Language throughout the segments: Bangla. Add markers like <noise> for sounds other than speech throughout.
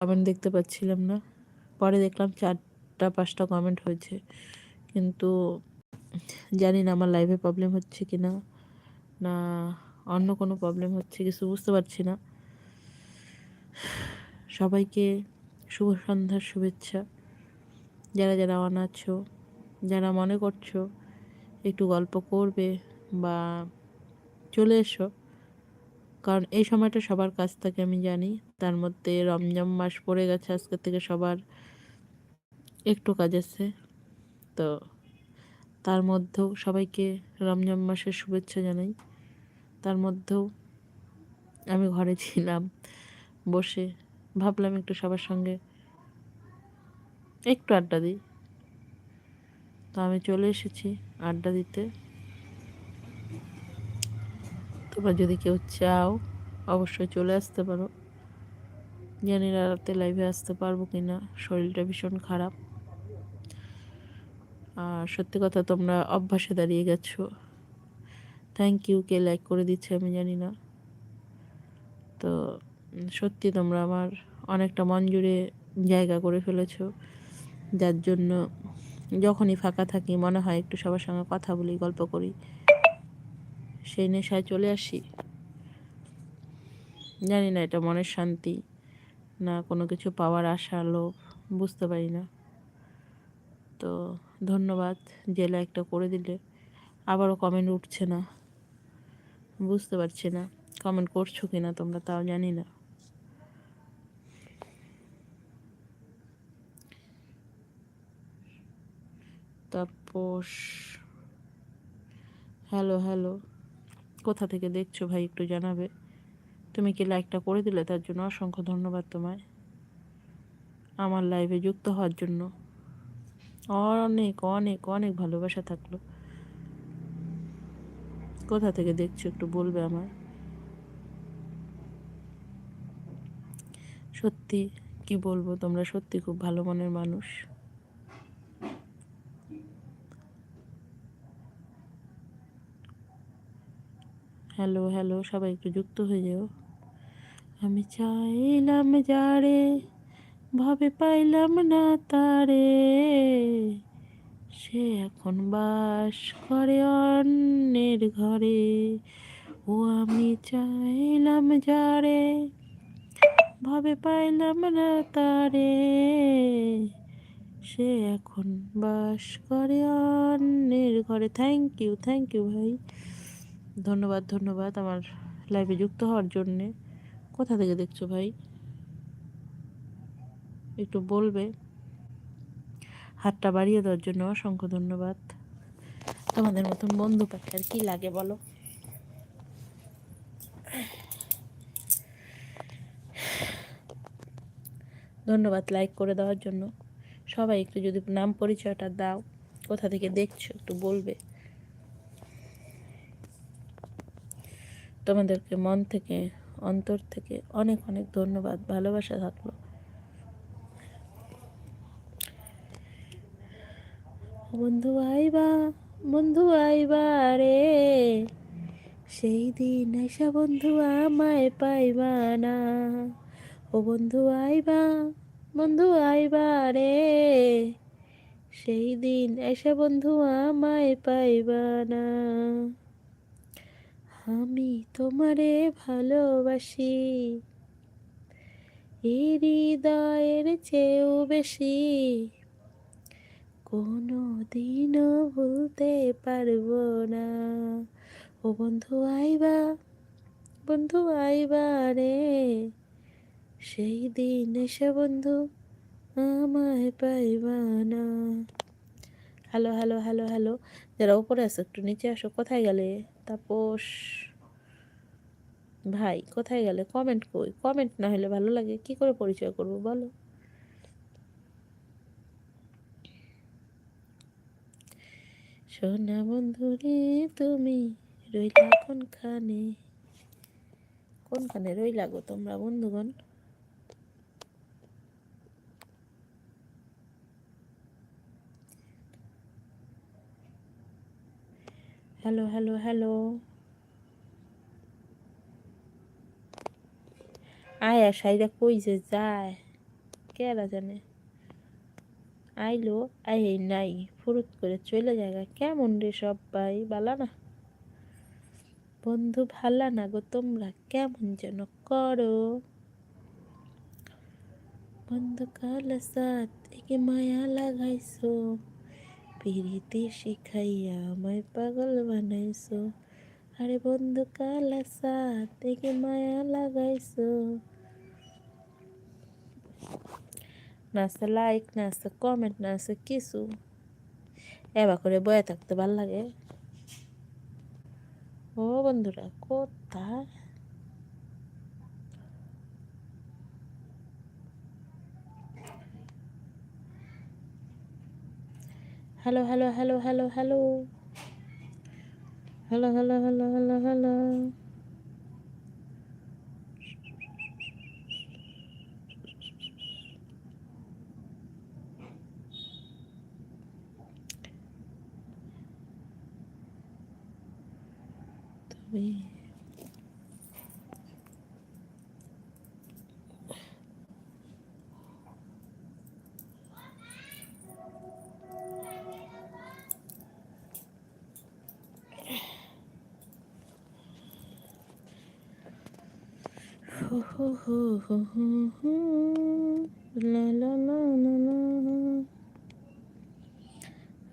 কমেন্ট দেখতে পাচ্ছিলাম না। পরে দেখলাম চারটা, পাঁচটা কমেন্ট হয়েছে। কিন্তু জানি না আমার লাইভে প্রবলেম হচ্ছে কি না না অন্য কোনো প্রবলেম হচ্ছে, কিছু বুঝতে পারছি না। সবাইকে শুভ সন্ধ্যার শুভেচ্ছা। যারা যারা অন আছো, যারা মনে করছ একটু গল্প করবে বা চলে এসো। কারণ এই সময়টা সবার কাছ থেকে আমি জানি। তার মধ্যে রমজান মাস পড়ে গেছে, আজকে থেকে সবার একটু কাজ আছে। তো তার মধ্যেও সবাইকে রমজান মাসের শুভেচ্ছা জানাই। তার মধ্যেও আমি ঘরে ছিলাম, বসে ভাবলাম একটু সবার সঙ্গে একটু আড্ডা দিই। তো আমি চলে এসেছি আড্ডা দিতে। তোমরা যদি কেউ চাও, অবশ্যই চলে আসতে পারো। জানি না রাতে লাইভে আসতে পারব কি না, শরীরটা ভীষণ খারাপ। আর সত্যি কথা, তোমরা অভ্যাসে দাঁড়িয়ে গেছো। থ্যাংক ইউ কে লাইক করে দিচ্ছে আমি জানি না। তো সত্যি তোমরা আমার অনেকটা মন জুড়ে জায়গা করে ফেলেছো। যার জন্য যখনই ফাঁকা থাকি, মনে হয় একটু সবার সঙ্গে কথা বলি, গল্প করি। সেই নেশায় চলে আসি। জানি না, এটা মনের শান্তি না কোনো কিছু পাওয়ার আশা, লোভ, বুঝতে পারি না। তো ধন্যবাদ যে একটা করে দিলে। আবারও কমেন্ট উঠছে না। বুঝতে পারছি না কমেন্ট করছ কি না তোমরা তাও জানি না। তাপস হ্যালো হ্যালো কোথা থেকে দেখছ ভাই একটু জানাবে। তুমি কি লাইকটা করে দিলে? তার জন্য অসংখ্য ধন্যবাদ তোমায়। আমার লাইভে যুক্ত হওয়ার জন্য। অনেক অনেক অনেক ভালোবাসা থাকল। কোথা থেকে দেখছ একটু বলবে আমার সত্যি, কি বলব? তোমরা সত্যি খুব ভালো মনের মানুষ। হ্যালো হ্যালো, সবাই একটু যুক্ত হয়ে যাও। আমি চাইলাম যারে, ভাবে পাইলাম না তারে। সে এখন বাস করে অন্যের ঘরে। ও, আমি চাইলাম যারে, ভাবে পাইলাম না তারে। সে এখন বাস করে অন্যের ঘরে। থ্যাংক ইউ থ্যাংক ইউ ভাই। ধন্যবাদ ধন্যবাদ আমার লাইভে যুক্ত হওয়ার জন্যে। কোথা থেকে দেখছ ভাই? একটু বলবে। হাতটা বাড়িয়ে দেওয়ার জন্য অসংখ্য ধন্যবাদ। তোমাদের মতন বন্ধু পাখি আর কি লাগে বলো? ধন্যবাদ লাইক করে দেওয়ার জন্য। সবাই একটু যদি নাম পরিচয়টা দাও, কোথা থেকে দেখছ একটু বলবে। তোমাদেরকে মন থেকে, অন্তর থেকে অনেক অনেক ধন্যবাদ, ভালোবাসা থাকল। বন্ধু আইবা বন্ধু আইবা রে, সেই দিন এসা বন্ধু আমায় পাইবা না। ও বন্ধু আইবা বন্ধু আইবা রে, সেই দিন এসে বন্ধু আমায় পাইবা না। আমি তোমারে ভালোবাসি। হৃদয়ের চেয়েও বেশি। কোনো দিনও ভুলতে পারব না। ও বন্ধু আইবা বন্ধু আইবা রে। সেই দিন এসে বন্ধু আমায় পাইবা না। Hello hello hello hello. যারা উপরে আসো একটু নিচে আসো, কোথায় গেলে? তাপস। ভাই, কোথায় গেলে? কমেন্ট কই? কমেন্ট না হলে ভালো লাগে। কি করে পরিচয় করব, বলো? সোনা বন্ধুরে তুমি রইলা কোনখানে? কোনখানে রইলা গো তোমরা বন্ধুগণ? হ্যালো হ্যালো হ্যালো আয়া সাইরা কই যে যায় কেরা জানে আইলো আই নাই ফুরুত করে চলে জায়গা কেমন রে সবাই বালা না বন্ধু ভালা না গো তোমরা কেমন যেন করো বন্ধু কাল সাথ একে মায়া লাগাইছো পিড়িতে শিখাইয়া আমায় পাগল বানাইছো আরে বন্ধু কাল সাথ একে মায়া লাগাইছো না লাইক না কমেন্ট না কিছু। এবার করে বয়ে থাকতে ভালো লাগে। ও বন্ধুরা, কোথায়? Hello hello hello hello hello hello hello hello hello hello হবে হো হো হো হো হো হো লা লা লা লা লা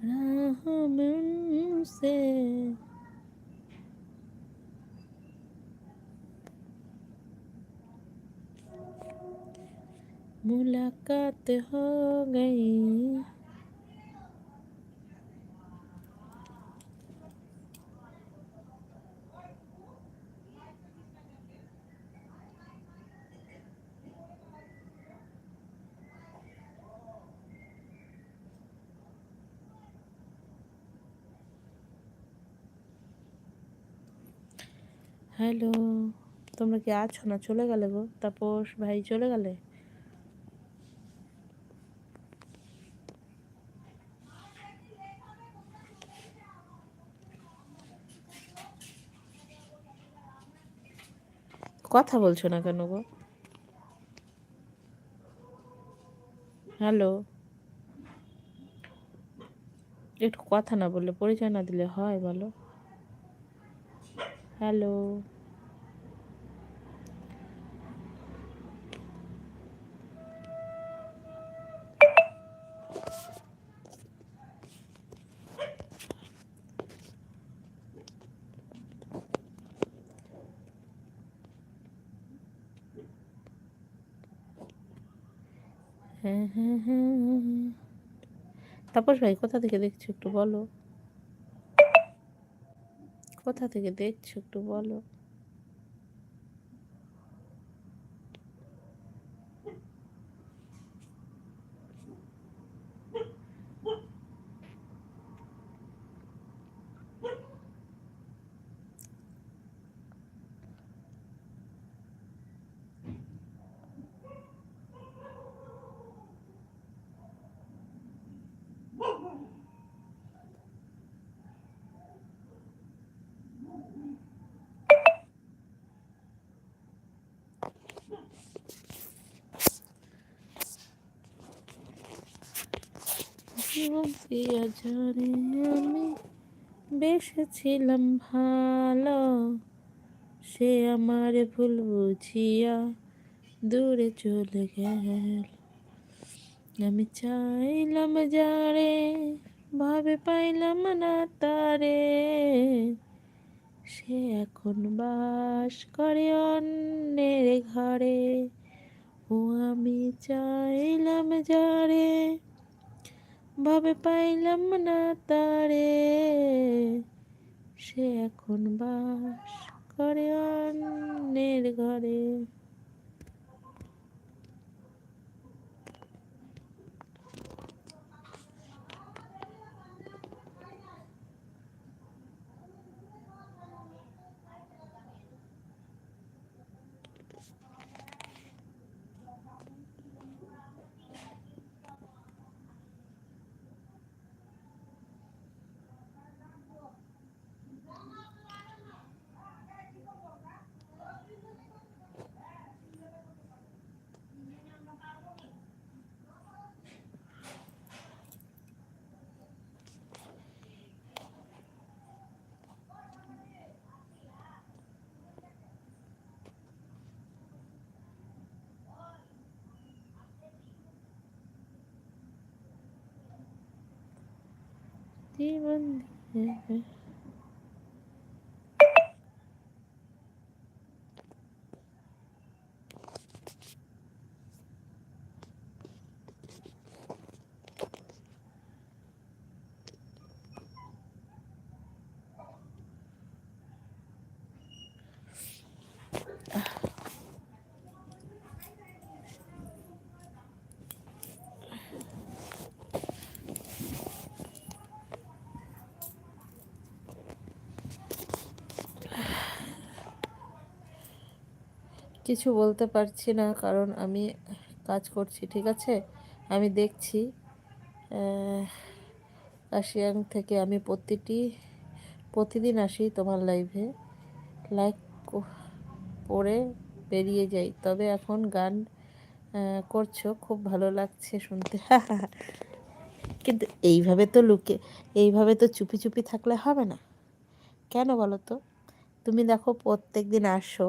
রাহ বিন সে मुलाकात हो गई হ্যালো তোমরা কি আছো না চলে গেলে গো তাপস ভাই চলে গেলে কথা বলছো না কেন গো? হ্যালো একটু কথা না বললে পরিচয় না দিলে হয় বলো? হ্যালো হ্যাঁ হ্যাঁ হ্যাঁ তাপস ভাই কোথা থেকে দেখছ একটু বলো। কোথা থেকে দেখছ একটু বলো। দিয়া জানে আমি বেসেছিলাম ভালো। সে আমার ভুল বুঝিয়া দূরে চলে গেল। আমি চাইলাম যারে, ভাবে পাইলাম না তারে। সে এখন বাস করে অন্যের ঘরে। ও আমি চাইলাম যারে ভাবে পাইলাম না তারে। সে এখন বাস করে অন্যের ঘরে। জীবন দিয়ে কিছু বলতে পারছি না, কারণ আমি কাজ করছি, ঠিক আছে? আমি দেখছি কাশিয়াং থেকে আমি প্রতিটি, প্রতিদিন আসি তোমার লাইভে লাইক পড়ে বেরিয়ে যাই। তবে এখন গান করছ, খুব ভালো লাগছে শুনতে। <laughs> কিন্তু এইভাবে তো লুকে, এইভাবে তো চুপি চুপি থাকলে হবে না। কেন বলো তো? তুমি দেখো প্রত্যেক দিন আসো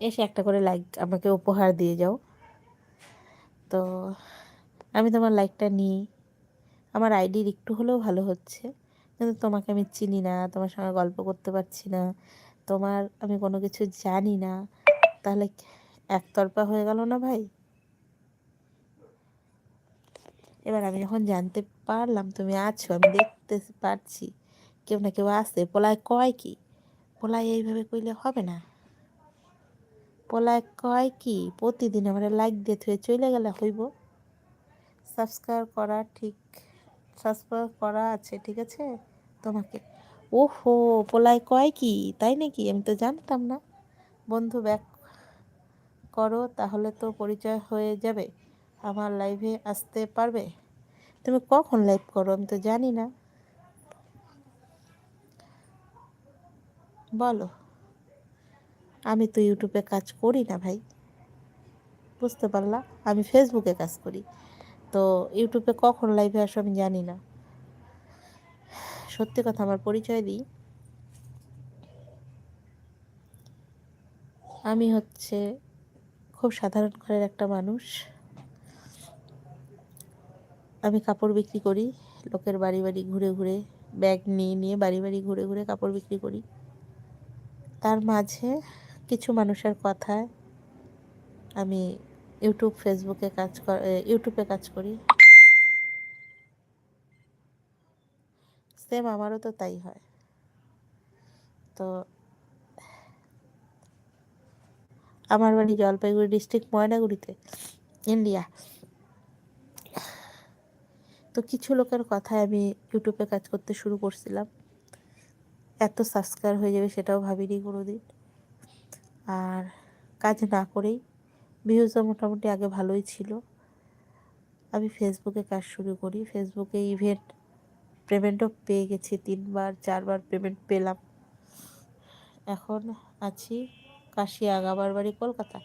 এসে একটা করে লাইক আমাকে উপহার দিয়ে যাও। তো আমি তোমার লাইকটা নিই। আমার আইডির একটু হলেও ভালো হচ্ছে। কিন্তু তোমাকে আমি চিনি না, তোমার সঙ্গে গল্প করতে পারছি না, তোমার আমি কোনো কিছু জানি না। তাহলে একতরফা হয়ে গেল না ভাই? এবার আমি যখন জানতে পারলাম তুমি আছো, আমি দেখতে পারছি। কেউ না কেউ আসে পোলায় কয় কি? পোলায় এইভাবে কইলে হবে না। পোলায় কয় কি, প্রতিদিন আমার লাইক দিয়ে থুয়ে চলে গেলে হইব। সাবস্ক্রাইব করা ঠিক সাবস্ক্রাইব করা আছে, ঠিক আছে? তোমাকে। ওহো পোলায় কয় কি, তাই নাকি? আমি তো জানতাম না। বন্ধু ব্যাক করো, তাহলে তো পরিচয় হয়ে যাবে। আমার লাইভে আসতে পারবে? তুমি কখন লাইভ করো? আমি তো জানি না। বলো। আমি তো ইউটিউবে কাজ করি না ভাই। বুঝতে পারলা? আমি ফেসবুকে কাজ করি। তো ইউটিউবে কখন লাইভে আসো আমি জানি না। সত্যি কথা আমার পরিচয় দিই। আমি হচ্ছে খুব সাধারণ ঘরের একটা মানুষ। আমি কাপড় বিক্রি করি, লোকের বাড়ি বাড়ি ঘুরে ঘুরে ব্যাগ নিয়ে নিয়ে বাড়ি বাড়ি ঘুরে ঘুরে কাপড় বিক্রি করি। তার মাঝে কিছু মানুষের কথায় আমি ইউটিউব ফেসবুকে কাজ কর ইউটিউবে কাজ করি। সেম আমারও তো তাই হয়। তো আমার বাড়ি জলপাইগুড়ি ডিস্ট্রিক্ট ময়নাগুড়িতে ইন্ডিয়া তো কিছু লোকের কথায় আমি ইউটিউবে কাজ করতে শুরু করছিলাম। এত সাবস্ক্রাইব হয়ে যাবে সেটাও ভাবিনি কোনো দিন আর কাজ না করেই ভিউজও মোটামুটি আগে ভালোই ছিল। আমি ফেসবুকে কাজ শুরু করি। ফেসবুকে ইভেন্ট পেমেন্টও পেয়ে গেছি তিনবার, চারবার পেমেন্ট পেলাম। এখন আছি কাশিয়া আগাবার বাড়ি কলকাতা।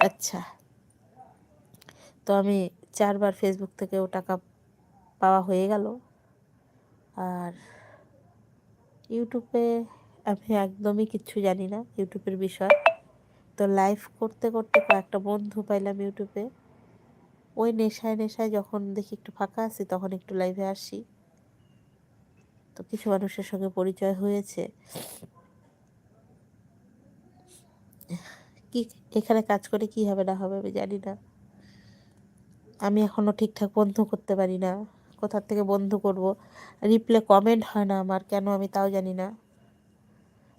আচ্ছা। তো আমি চারবার ফেসবুক থেকেও টাকা পাওয়া হয়ে গেল। আর ইউটিউবে আমি একদমই কিচ্ছু জানি না। ইউটিউবের বিষয়। তো লাইভ করতে করতে কয়েকটা বন্ধু পাইলাম ইউটিউবে ওই নেশায় নেশায় যখন দেখি একটু ফাঁকা আছি, তখন একটু লাইভে আসি। তো কিছু মানুষের সঙ্গে পরিচয় হয়েছে। কি, এখানে কাজ করে কি হবে না হবে আমি জানি না। আমি এখনও ঠিকঠাক বন্ধু করতে পারি না। কোথার থেকে বন্ধু করব? রিপ্লে কমেন্ট হয় না আমার, কেন আমি তাও জানি না।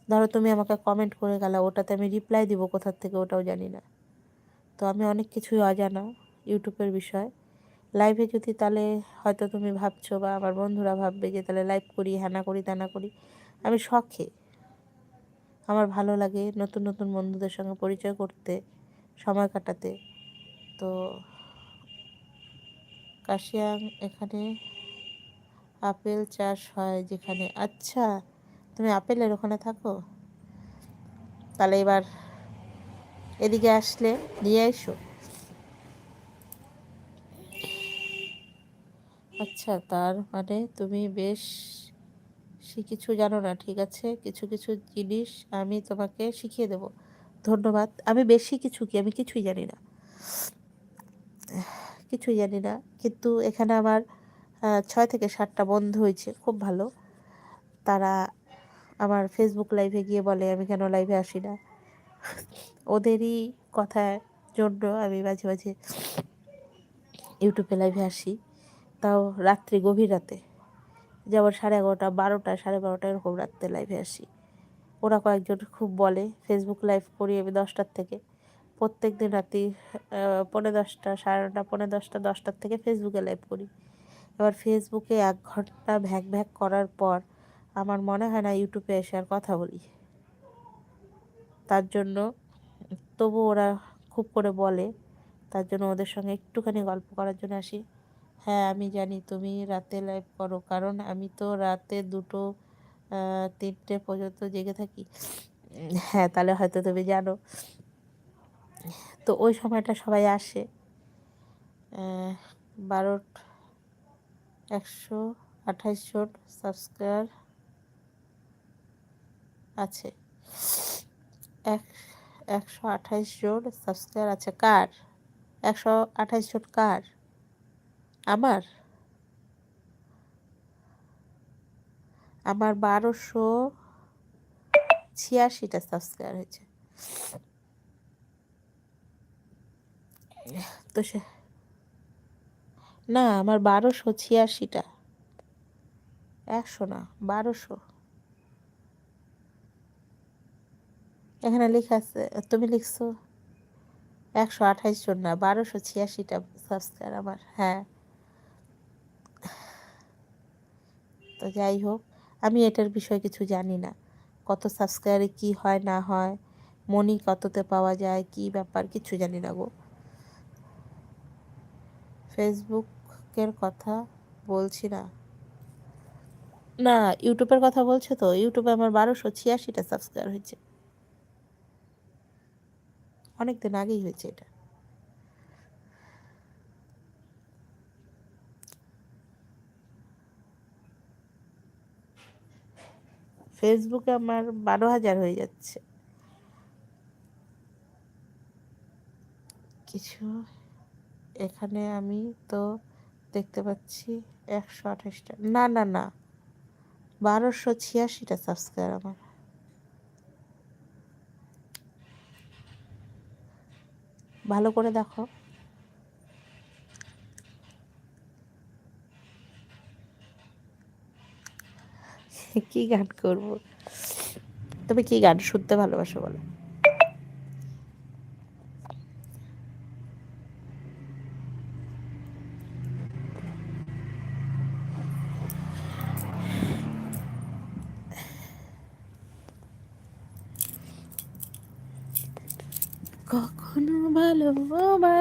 ধরো তুমি আমাকে কমেন্ট করে গেলা, ওটাতে আমি রিপ্লাই দিব কোথার থেকে ওটাও জানি না। তো আমি অনেক কিছুই অজানা ইউটিউবের বিষয়। লাইভে যদি তাহলে হয়তো তুমি ভাবছ বা আমার বন্ধুরা ভাববে যে তাহলে লাইভ করি হ্যানা করি তানা করি, আমি শখে। আমার ভালো লাগে নতুন নতুন বন্ধুদের সঙ্গে পরিচয় করতে, সময় কাটাতে। তো কাশিয়াং এখানে আপেল চাষ হয় যেখানে আচ্ছা। তুমি আপেলের ওখানে থাকো? তাহলে এবার এদিকে আসলে নিয়ে এসো। আচ্ছা তার মানে তুমি বেশ কিছু জানো না, ঠিক আছে? কিছু কিছু জিনিস আমি তোমাকে শিখিয়ে দেব। ধন্যবাদ। আমি বেশি কিছু কি? আমি কিছুই জানি না। কিছুই জানি না। কিন্তু এখানে আমার ছয় থেকে সাতটা বন্ধ হয়েছে। খুব ভালো। তারা আমার ফেসবুক লাইভে গিয়ে বলে, আমি কেন লাইভে আসি না? ওদেরই কথার জন্য আমি মাঝে মাঝে ইউটিউবে লাইভে আসি। তাও রাত্রি গভীর রাতে। যেমন সাড়ে এগারোটা, বারোটা, সাড়ে বারোটা এরকম রাত্রে লাইভে আসি। ওরা কয়েকজন খুব বলে ফেসবুক লাইভ করি আমি দশটার থেকে। প্রত্যেক দিন রাতি পৌনে দশটা, সাড়ে নটা, পৌনে দশটা, দশটার থেকে ফেসবুকে লাইভ করি। এবার ফেসবুকে এক ঘণ্টা ভ্যাক ভ্যাক করার পর আমার মনে হয় না ইউটিউবে এসে আর কথা বলি। তার জন্য তবু ওরা খুব করে বলে, তার জন্য ওদের সঙ্গে একটুখানি গল্প করার জন্য আসি। হ্যাঁ আমি জানি তুমি রাতে লাইভ করো, কারণ আমি তো রাতে দুটো তিনটে পর্যন্ত জেগে থাকি। হ্যাঁ তাহলে হয়তো তুমি জানো। তো ওই সময়টা সবাই আসে বারো একশো আঠাইশ জন সাবস্ক্রাইবার আছে। এক, একশো আঠাইশ জন সাবস্ক্রাইবার আছে। কার? একশো আঠাইশ জন কার? আমার? আমার বারোশো ছিয়াশিটা সাবস্ক্রাইবার হয়েছে। তো সে, না, আমার বারোশো ছিয়াশিটা। একশো না, বারোশো। এখানে লেখা আছে, তুমি লিখছো একশো আঠাইশ জন না, বারোশো ছিয়াশিটা সাবস্ক্রাইবার আমার হ্যাঁ। তো যাই হোক, আমি এটার বিষয়ে কিছু জানি না। কত সাবস্ক্রাইবারে কি হয়, না হয়, মনি কততে পাওয়া যায়, কি ব্যাপার, কিছু জানি না গো। ফেসবুকের কথা বলছি না। না, ইউটিউবের কথা বলছো তো, ইউটিউবে আমার বারোশো ছিয়াশিটা সাবস্ক্রাইবার হয়েছে। অনেক দিন আগেই হয়েছে এটা। ফেসবুকে আমার বারো হাজার হয়ে যাচ্ছে। কিছু এখানে আমি তো দেখতে পাচ্ছি একশো আঠাশটা। না না না, বারোশো ছিয়াশিটা সাবস্ক্রাইবার আমার। ভালো করে দেখো। কি গান করব? তবে কি গান শুনতে ভালোবাসো বলো কখনো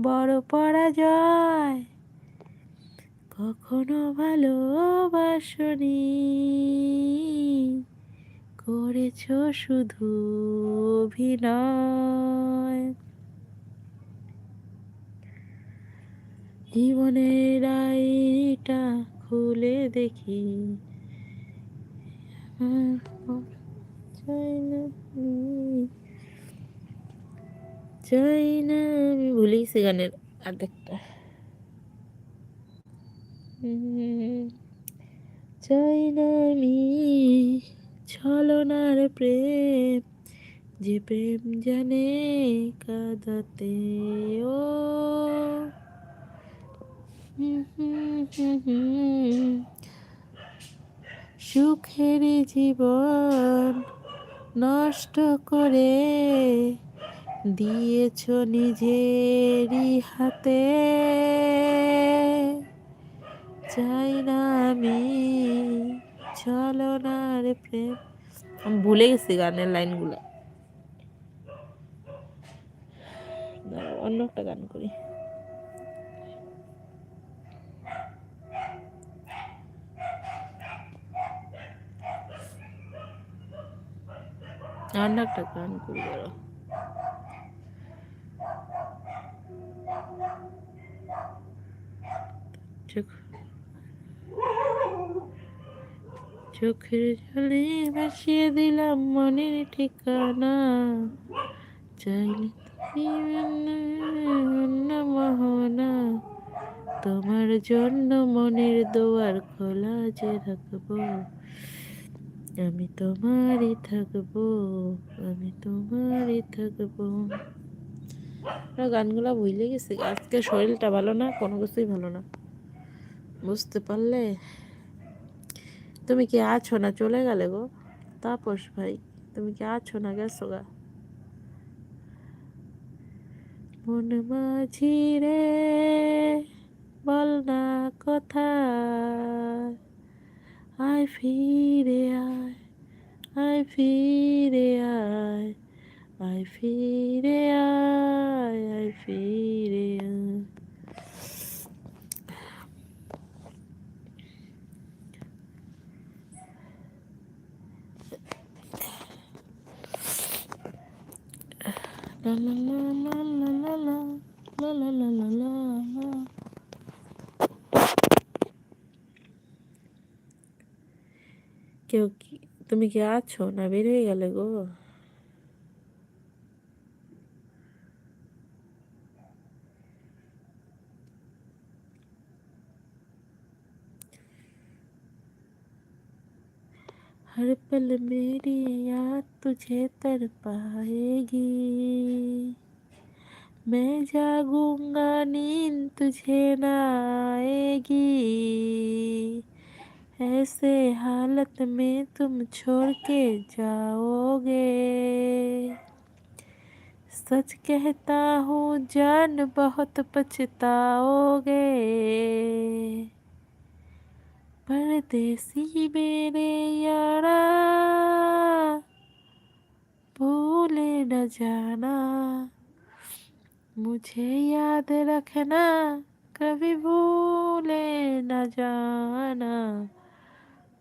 বড় পরাজয়। কখনো ভালোবাসনি। করেছ শুধু অভিনয়। জীবনের আইটা খুলে দেখি। চাই না। আমি ভুলে গেছি গানের অর্ধেকটা চাই না, আমি ছলনার প্রেম, যে প্রেম জানে কাদাতে, ও। সুখের জীবন নষ্ট করে দিয়েছ নিজেরই হাতে। চাই না আমি চলো না রে প্রেম। আমি ভুলে গেছি গানের লাইনগুলো। অন্য একটা গান করি। অন্য একটা গান করি বলো চোখের জলে ভাসিয়ে দিলাম মনের ঠিকানা। চাইলে মহনা। তোমার জন্য মনের দোয়ার খোলা যে রাখব। আমি তোমারই থাকব, আমি তোমারই থাকব। গানগুলা ভুলে গেছে, আজকে শরীরটা ভালো না, কোনো কিছুই ভালো না। বুঝতে পারলে? তুমি কি আছো না? চলে গেলে গো। তাপস ভাই, তুমি কি আছো না? গেছো গা। মন মাঝি রে, বল না কথা। আয় ফিরে আয় আয় ফিরে আয় আয় ফিরে আয় আয় ফিরে আয়। কেউ কি তুমি কি আছো? না বের হয়ে গেলে গো। ہر پل میری یاد تجھے تر پائے گی۔ میں جاگوں گا، نیند تجھے نہ آئے گی۔ ایسے حالت میں تم چھوڑ کے جاؤ گے۔ سچ کہتا ہوں، جان بہت پچھتاؤ گے۔ پردیسی میرے یارا بھولے نہ جانا مجھے یاد رکھنا کبھی بھولے نہ جانا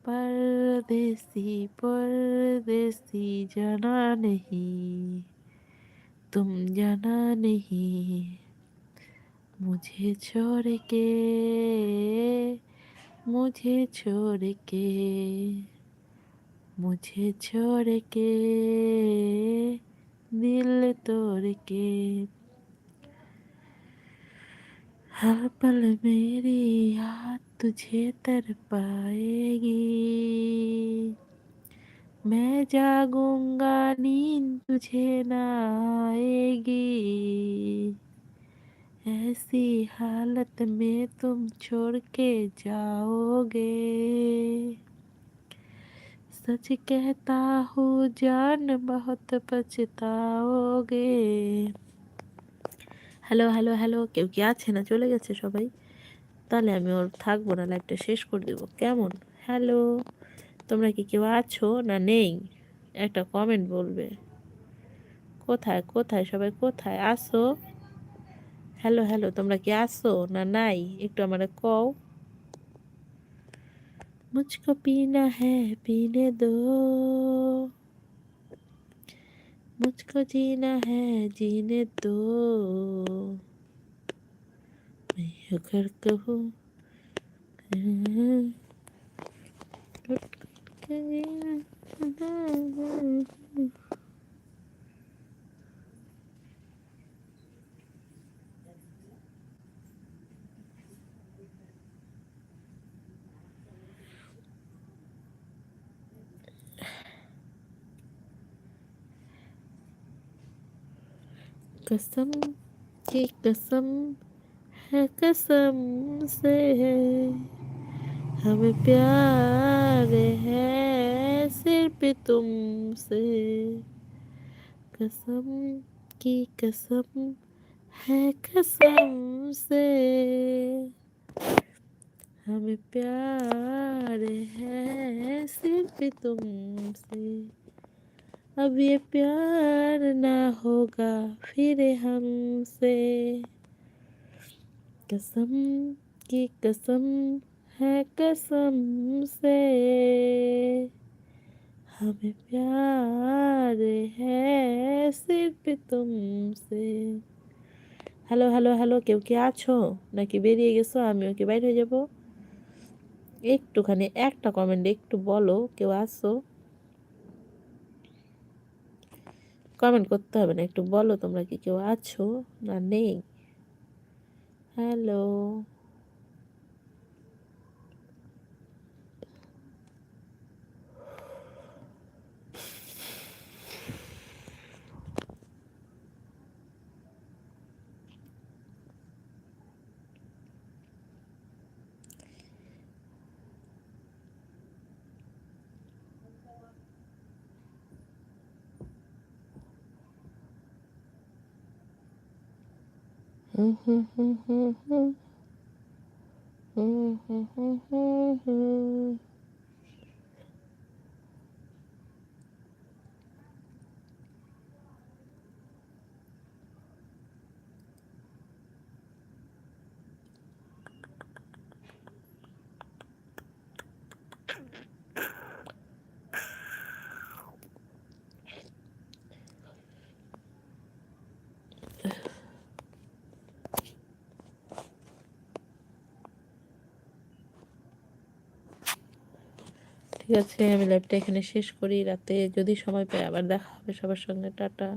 پردیسی پردیسی جانا نہیں تم جانا نہیں مجھے چھوڑ کے मुझे छोड़ के मुझे छोड़ के दिल तोड़ के हर पल मेरी याद तुझे तर पाएगी मैं जागूंगा नींद तुझे न आएगी ऐसी हालत में तुम छोड़ के जाओगे सच कहता हूँ जान बहुत पछताओगे হ্যালো হ্যালো হ্যালো কেউ কি আছে না চলে গেছে সবাই তাহলে আমি ওর থাকবো না লাইভটা শেষ করে দেবো কেমন হ্যালো তোমরা কি কেউ আছো না নেই একটা কমেন্ট বলবে কোথায় কোথায় সবাই কোথায় আসো হ্যালো হ্যালো তোমরা কি আসো না নাই একটু আমার কও মুঝকো পিনা হ্যাঁ পিনে দো मुझको जीना है जीने दो मैं अगर कहूँ قسم کی قسم ہے، قسم سے ہمیں پیار ہے صرف تم سے۔ قسم کی قسم ہے، قسم سے۔ ہمیں پیار ہے صرف تم سے۔ اب یہ پیار نہ ہوگا پھر ہم سے۔ قسم کی قسم ہے قسم سے۔ ہمیں پیار ہے صرف تم سے۔ হ্যালো হ্যালো হ্যালো কেউ কি আছো নাকি বেরিয়ে গেছো আমিও কি বাইরে হয়ে ایک একটুখানি একটা কমেন্ট একটু بولو কেউ آسو কমেন্ট করতে হবে না। একটু বলো তোমরা কি কেউ আছো না নেই? Hello Mm-hmm. mm-hmm, mm-hmm, mm-hmm ঠিক আছে, আমি লাইভটা এখানে শেষ করি। রাতে যদি সময় পাই আবার দেখা হবে সবার সঙ্গে। টাটা।